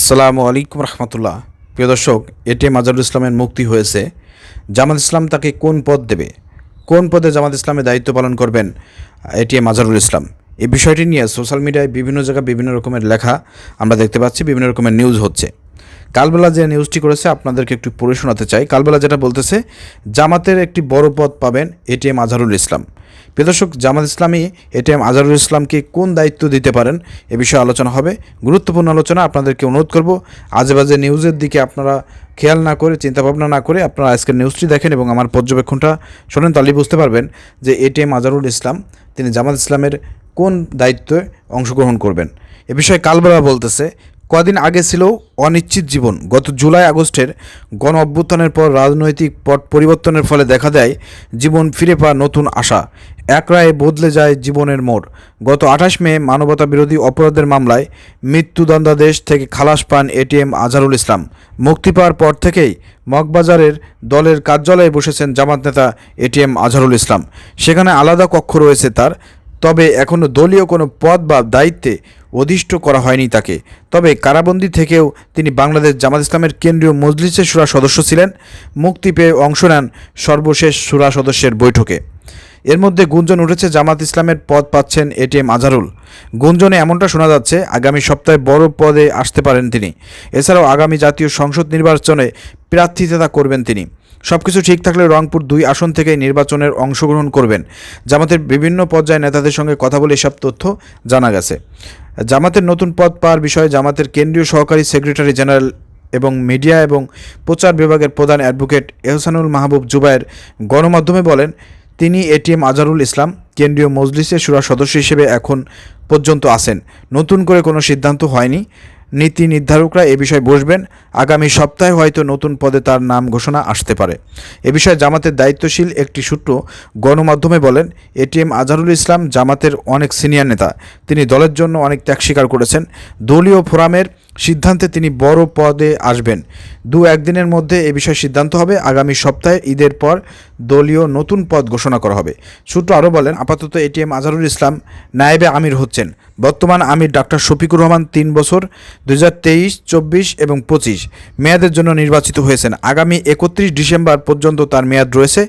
আসসালামু আলাইকুম রহমতুল্লাহ। প্রিয় দর্শক, এটিএম আজহারুল ইসলামের মুক্তি হয়েছে। জামাত ইসলাম তাকে কোন পদ দেবে? কোন পদে জামাত ইসলামের দায়িত্ব পালন করবেন এটিএম মাজারুল ইসলাম? এই বিষয়টি নিয়ে সোশ্যাল মিডিয়ায় বিভিন্ন জায়গায় বিভিন্ন রকমের লেখা আমরা দেখতে পাচ্ছি, বিভিন্ন রকমের নিউজ হচ্ছে। কালবেলা যে নিউজটি করেছে, আপনাদেরকে একটু পড়ে শোনাতে চাই। কালবেলা যেটা বলতেছে, জামাতের একটি বড় পদ পাবেন এটিএম আজহারুল ইসলাম। প্রিয় দর্শক, জামাত ইসলামী এটিএম আজহারুল ইসলামকে কোন দায়িত্ব দিতে পারেন? এ বিষয়ে আলোচনা হবে। গুরুত্বপূর্ণ আলোচনা আপনাদেরকে অনুরোধ করব। আজেবাজে নিউজের দিকে আপনারা খেয়াল না করে, চিন্তাভাবনা না করে আপনারা আজকের নিউজটি দেখেন এবং আমার পর্যবেক্ষণটা শোনেন, তাহলেই বুঝতে পারবেন যে এটিএম আজহারুল ইসলাম, তিনি জামাত ইসলামের কোন দায়িত্বে অংশগ্রহণ করবেন। এ বিষয়ে কালবেলা বলতেছে কদিন আগে ছিল অনিশ্চিত জীবন। গত জুলাই আগস্টের গণ অভ্যুত্থানের পর রাজনৈতিক পট পরিবর্তনের ফলে দেখা দেয়, জীবন ফিরে পাওয়া নতুন আশা। এক রায়ে বদলে যায় জীবনের মোড়। গত আঠাশ মে মানবতা বিরোধী অপরাধের মামলায় মৃত্যুদণ্ডাদেশ থেকে খালাস পান এটিএম আজহারুল ইসলাম। মুক্তি পাওয়ার পর থেকেই মগবাজারের দলের কার্যালয়ে বসেছেন জামাত নেতা এটিএম আজহারুল ইসলাম। সেখানে আলাদা কক্ষ রয়েছে তার, তবে এখনও দলীয় কোনো পদ বা দায়িত্বে অধিষ্ঠ করা হয়নি তাকে। তবে কারাবন্দি থেকেও তিনি বাংলাদেশ জামাত ইসলামের কেন্দ্রীয় মজলিসের সুরা সদস্য ছিলেন। মুক্তি পেয়ে অংশ নেন সর্বশেষ সুরা সদস্যের বৈঠকে। এর মধ্যে গুঞ্জন উঠেছে, জামাত ইসলামের পদ পাচ্ছেন এটিএম আজহারুল গুঞ্জনে এমনটা শোনা যাচ্ছে, আগামী সপ্তাহে বড় পদে আসতে পারেন তিনি। এছাড়াও আগামী জাতীয় সংসদ নির্বাচনে প্রার্থিতা করবেন তিনি। সব কিছু ঠিক থাকলে রংপুর দুই আসন থেকে নির্বাচনের অংশগ্রহণ করবেন। জামাতের বিভিন্ন পর্যায়ে নেতাদের সঙ্গে কথা বলে এসব তথ্য জানা গেছে। জামাতের নতুন পদ পাওয়ার বিষয়ে জামাতের কেন্দ্রীয় সহকারী সেক্রেটারি জেনারেল এবং মিডিয়া এবং প্রচার বিভাগের প্রধান অ্যাডভোকেট এহসানুল মাহবুব জুবায়ের গণমাধ্যমে বলেন তিনি এটিএম আজারুল ইসলাম, কেন্দ্রীয় মজলিসের সুরা সদস্য হিসেবে এখন পর্যন্ত আছেন। নতুন করে কোনো সিদ্ধান্ত হয়নি। নীতি নির্ধারকরা এ বিষয়ে বসবেন। আগামী সপ্তাহে হয়তো নতুন পদে তার নাম ঘোষণা আসতে পারে। এ বিষয়ে জামাতের দায়িত্বশীল একটি সূত্র গণমাধ্যমে বলেন, এটিএম আজহারুল ইসলাম জামাতের অনেক সিনিয়র নেতা। তিনি দলের জন্য অনেক ত্যাগ স্বীকার করেছেন। দলীয় ফোরামের সিদ্ধান্তে তিনি বড় পদে আসবেন। দু একদিনের মধ্যে এ বিষয়ে সিদ্ধান্ত হবে। আগামী সপ্তাহে ঈদের পর দলীয় নতুন পদ ঘোষণা করা হবে। সূত্র আরও বলেন, আপাতত এটিএম আজহারুল ইসলাম নায়েবে আমির হচ্ছেন। বর্তমান আমির ডাক্তার শফিকুর রহমান তিন বছর দু হাজার তেইশ, চব্বিশ এবং পঁচিশ মেয়াদের জন্য নির্বাচিত হয়েছেন। আগামী একত্রিশ ডিসেম্বর পর্যন্ত তার মেয়াদ রয়েছে।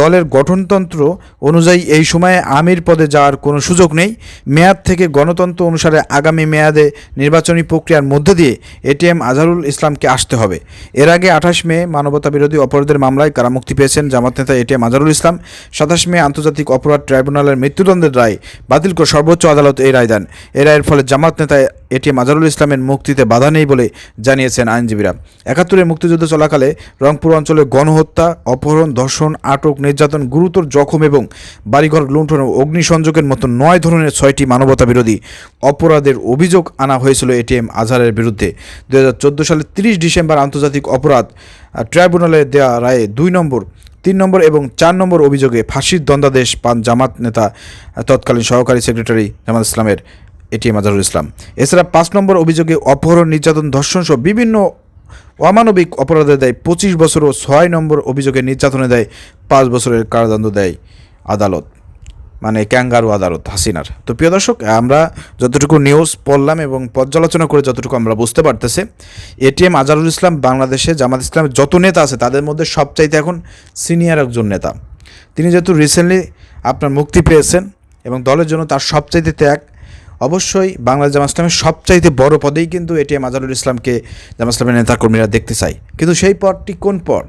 দলের গঠনতন্ত্র অনুযায়ী এই সময়ে আমির পদে যাওয়ার কোনো সুযোগ নেই। মেয়াদ থেকে গণতন্ত্র অনুসারে আগামী মেয়াদে নির্বাচনী প্রক্রিয়ার মধ্য দিয়ে এটিএম আজহারুল ইসলামকে আসতে হবে। এর আগে আঠাশ মে মানবতা বিরোধী অপরাধের মামলায় কারামুক্তি পেয়েছেন জামাত নেতা এটিএম আজহারুল ইসলাম। সাতাশ মে আন্তর্জাতিক অপরাধ ট্রাইব্যুনালের মৃত্যুদণ্ডের রায় বাতিল করে সর্বোচ্চ আদালত এই রায় দেন। এই রায়ের ফলে জামাত নেতা এটিএম আজহারুল ইসলামের মুক্তিতে বাধা নেই বলে জানিয়েছেন আইনজীবীরা। একাত্তরের মুক্তিযুদ্ধ চলাকালে রংপুর অঞ্চলে গণহত্যা, অপহরণ, ধর্ষণ, আটক, নির্যাতন, গুরুতর জখম এবং বাড়িঘর লুণ্ঠন ও অগ্নিসংযোগের মতো নয় ধরনের ছয়টি মানবতা বিরোধী অপরাধের অভিযোগ আনা হয়েছিল এটিএম আজহারের বিরুদ্ধে। দু সালের তিরিশ ডিসেম্বর আন্তর্জাতিক অপরাধ ট্রাইব্যুনালে দেওয়া রায়ে দুই নম্বর তিন নম্বর এবং চার নম্বর অভিযোগে ফাঁসির দণ্ডাদেশ পান জামাত নেতা, তৎকালীন সহকারী সেক্রেটারি জামাত ইসলামের এটিএম আজহারুল ইসলাম। এছাড়া পাঁচ নম্বর অভিযোগে অপহরণ, নির্যাতন, ধর্ষণ সহ বিভিন্ন অমানবিক অপরাধে দেয় পঁচিশ বছর ও ছয় নম্বর অভিযোগে নির্যাতনে দেয় পাঁচ বছরের কারাদণ্ড দেয় আদালত। মানে ক্যাঙ্গারু আদালত, হাসিনার। তো প্রিয় দর্শক, আমরা যতটুকু নিউজ পড়লাম এবং পর্যালোচনা করে যতটুকু আমরা বুঝতে পারতেছি এটিএম আজারুল ইসলাম বাংলাদেশে জামাত ইসলামের যত নেতা আছে, তাদের মধ্যে সবচাইতে এখন সিনিয়র একজন নেতা। তিনি যেহেতু রিসেন্টলি আপনার মুক্তি পেয়েছেন এবং দলের জন্য তার সবচাইতে ত্যাগ, অবশ্যই বাংলাদেশ জামাত ইসলামের সবচাইতে বড় পদেই কিন্তু এটিএম আজারুল ইসলামকে জামাত ইসলামের নেতাকর্মীরা দেখতে চায়। কিন্তু সেই পদটি কোন পদ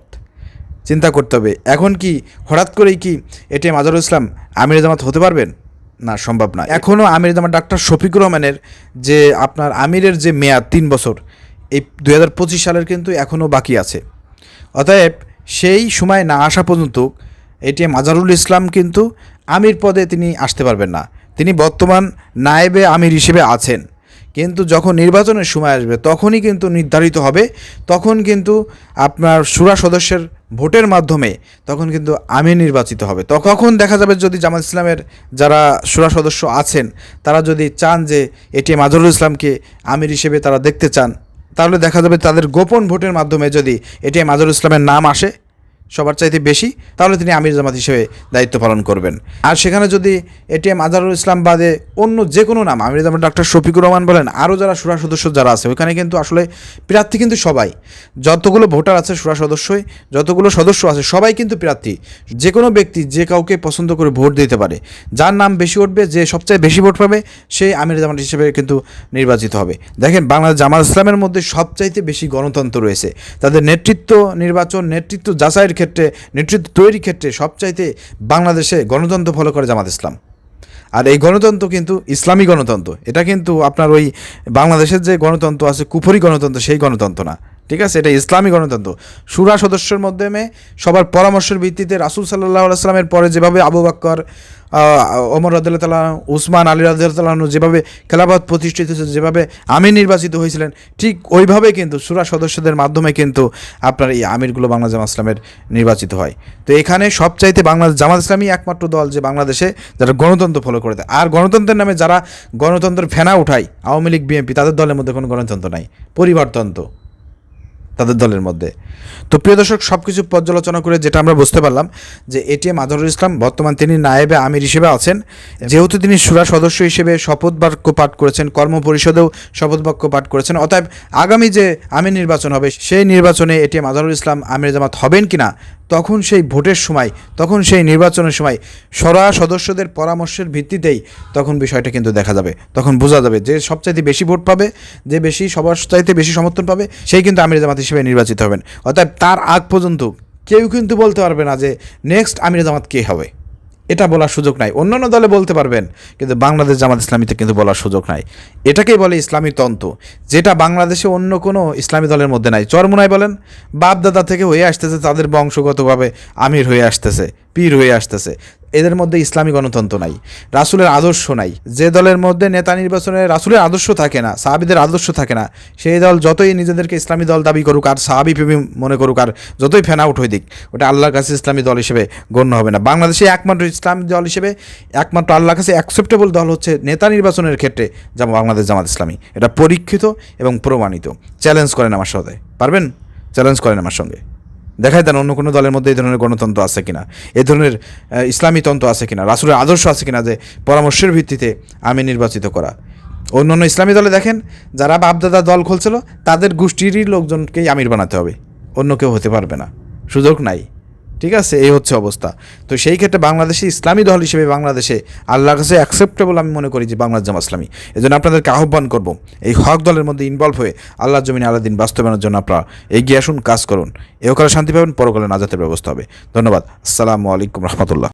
চিন্তা করতে হবে। এখন কি, হঠাৎ করেই কি এটিএম আজহারুল ইসলাম আমির জামাত হতে পারবেন? না, সম্ভব না। এখনও আমির জামাত ডাক্তার শফিকুর রহমানের যে আপনার আমিরের যে মেয়াদ, তিন বছর, এই দুই হাজার পঁচিশ সালের কিন্তু এখনও বাকি আছে। অতএব সেই সময় না আসা পর্যন্ত এটিএম আজহারুল ইসলাম কিন্তু আমির পদে তিনি আসতে পারবেন না। তিনি বর্তমান নায়েবে আমির হিসেবে আছেন। কিন্তু যখন নির্বাচনের সময় আসবে, তখনই কিন্তু নির্ধারিত হবে, তখন কিন্তু আপনার সুরা সদস্যের ভোটের মাধ্যমে তখন কিন্তু আমি নির্বাচিত হবে। তখন দেখা যাবে যদি জামাত ইসলামের যারা সুরা সদস্য আছেন, তারা যদি চান যে এটি আজহারুল ইসলামকে আমির হিসেবে তারা দেখতে চান, তাহলে দেখা যাবে তাদের গোপন ভোটের মাধ্যমে যদি এটি আজহারুল ইসলামের নাম আসে। সবার চাইতে বেশি, তাহলে তিনি আমির জামাত হিসেবে দায়িত্ব পালন করবেন। আর সেখানে যদি এটিএম আজহারুল ইসলাম বাদে অন্য যে কোনো নাম, আমির জামাত ডাক্তার শফিকুর রহমান বলেন আরও যারা সুরা সদস্য যারা আছে, ওখানে কিন্তু আসলে প্রার্থী কিন্তু সবাই। যতগুলো ভোটার আছে সুরা সদস্যই, যতগুলো সদস্য আছে সবাই কিন্তু প্রার্থী। যে কোনো ব্যক্তি যে কাউকে পছন্দ করে ভোট দিতে পারে। যার নাম বেশি উঠবে, যে সবচেয়ে বেশি ভোট পাবে সেই আমির জামাত হিসেবে কিন্তু নির্বাচিত হবে। দেখেন, বাংলাদেশ জামাত ইসলামের মধ্যে সবচাইতে বেশি গণতন্ত্র রয়েছে। তাদের নেতৃত্ব নির্বাচন, নেতৃত্ব যাচাইয়ের ক্ষেত্রে, নেতৃত্ব তৈরির ক্ষেত্রে সবচাইতে বাংলাদেশে গণতন্ত্র ফলো করে জামাত ইসলাম। আর এই গণতন্ত্র কিন্তু ইসলামী গণতন্ত্র। এটা কিন্তু আপনার ওই বাংলাদেশের যে গণতন্ত্র আছে, কুফরি গণতন্ত্র, সেই গণতন্ত্র না। ঠিক আছে? এটা ইসলামী গণতন্ত্র। সুরা সদস্যের মাধ্যমে সবার পরামর্শের ভিত্তিতে রাসুল সাল্লাহ সাল্লামের পরে যেভাবে আবু বাক্কর ওমর রাদিল্লা তালা উসমান আলী রাদিল্লাহনু যেভাবে খেলাফত প্রতিষ্ঠিত হয়েছে, যেভাবে আমির নির্বাচিত হয়েছিলেন, ঠিক ওইভাবে কিন্তু সুরা সদস্যদের মাধ্যমে কিন্তু আপনার এই আমিরগুলো বাংলা জামাত ইসলামের নির্বাচিত হয়। তো এখানে সবচাইতে বাংলাদেশ জামাত ইসলামী একমাত্র দল যে বাংলাদেশে যারা গণতন্ত্র ফলো করে দেয়। আর গণতন্ত্রের নামে যারা গণতন্ত্রের ফেনা উঠায়, আওয়ামী লীগ, বিএনপি, তাদের দলের মধ্যে কোনো গণতন্ত্র নাই পরিবারতন্ত্র তাদের দলের মধ্যে। তো প্রিয় দর্শক সব কিছু পর্যালোচনা করে যেটা আমরা বুঝতে পারলাম যে এটিএম আজহারুল ইসলাম বর্তমান তিনি নায়েবে আমির হিসেবে আছেন। যেহেতু তিনি সুরা সদস্য হিসেবে শপথ বাক্য পাঠ করেছেন কর্মপরিষদেও শপথ বাক্য পাঠ করেছেন অতএব আগামী যে আমির নির্বাচন হবে সেই নির্বাচনে এটিএম আজহারুল ইসলাম আমির জামাত হবেন কিনা তখন সেই ভোটের সময়, তখন সেই নির্বাচনের সময় সরা সদস্যদের পরামর্শের ভিত্তিতেই তখন বিষয়টা কিন্তু দেখা যাবে। তখন বোঝা যাবে যে সবচাইতে বেশি ভোট পাবে, যে বেশি সবার চাইতে বেশি সমর্থন পাবে, সেই কিন্তু আমির জামাত হিসেবে নির্বাচিত হবেন। অর্থাৎ তার আগ পর্যন্ত কেউ কিন্তু বলতে পারবে না যে নেক্সট আমির জামাত কে হবে। এটা বলার সুযোগ নাই। অন্যান্য দলে বলতে পারবেন, কিন্তু বাংলাদেশ জামাত ইসলামীতে কিন্তু বলার সুযোগ নাই। এটাকেই বলে ইসলামী তন্ত্র, যেটা বাংলাদেশে অন্য কোনো ইসলামী দলের মধ্যে নাই। চরমুনাই বলেন, বাপদাদা থেকে হয়ে আসতেছে তাদের বংশগতভাবে আমির হয়ে আসতেছে। পীর হয়ে আসতেছে। এদের মধ্যে ইসলামী গণতন্ত্র নাই, রাসুলের আদর্শ নাই। যে দলের মধ্যে নেতা নির্বাচনে রাসুলের আদর্শ থাকে না, সাহাবিদের আদর্শ থাকে না, সেই দল যতই নিজেদেরকে ইসলামী দল দাবি করুক আর সাহাবি প্রেমী মনে করুক আর যতই ফ্যান আউট হয়ে দিক, ওটা আল্লাহর কাছে ইসলামী দল হিসেবে গণ্য হবে না। বাংলাদেশে একমাত্র ইসলামী দল হিসেবে, একমাত্র আল্লাহর কাছে অ্যাকসেপ্টেবল দল হচ্ছে নেতা নির্বাচনের ক্ষেত্রে যেমন বাংলাদেশ জামাত ইসলামী। এটা পরীক্ষিত এবং প্রমাণিত। চ্যালেঞ্জ করেন আমার সাথে। পারবেন? চ্যালেঞ্জ করেন আমার সঙ্গে। দেখাই দেন অন্য কোনো দলের মধ্যে এই ধরনের গণতন্ত্র আছে কিনা এ ধরনের ইসলামী তন্ত্র আছে কিনা, রাসুলের আদর্শ আছে কিনা যে পরামর্শের ভিত্তিতে আমি নির্বাচিত করা। অন্য অন্য ইসলামী দলে দেখেন, যারা বাপদাদা দল খুলছিল, তাদের গোষ্ঠীরই লোকজনকেই আমির বানাতে হবে। অন্য কেউ হতে পারবে না। সুযোগ নাই। ঠিক আছে, এই হচ্ছে অবস্থা। তো সেই ক্ষেত্রে বাংলাদেশে ইসলামী দল হিসেবে বাংলাদেশে আল্লাহর কাছে অ্যাকসেপ্টেবল আমি মনে করি যে বাংলাদেশ জামা ইসলামী। এই জন্য আপনাদেরকে আহ্বান করব, এই হক দলের মধ্যে ইনভলভ হয়ে আল্লাহ জমিন আলাদিন দিন বাস্তবায়নের জন্য আপনারা এগিয়ে আসুন, কাজ করুন। এওকালে শান্তি পাবেন, পরকালে নাজাতের ব্যবস্থা হবে। ধন্যবাদ। আসসালামু আলাইকুম রহমতুল্লাহ।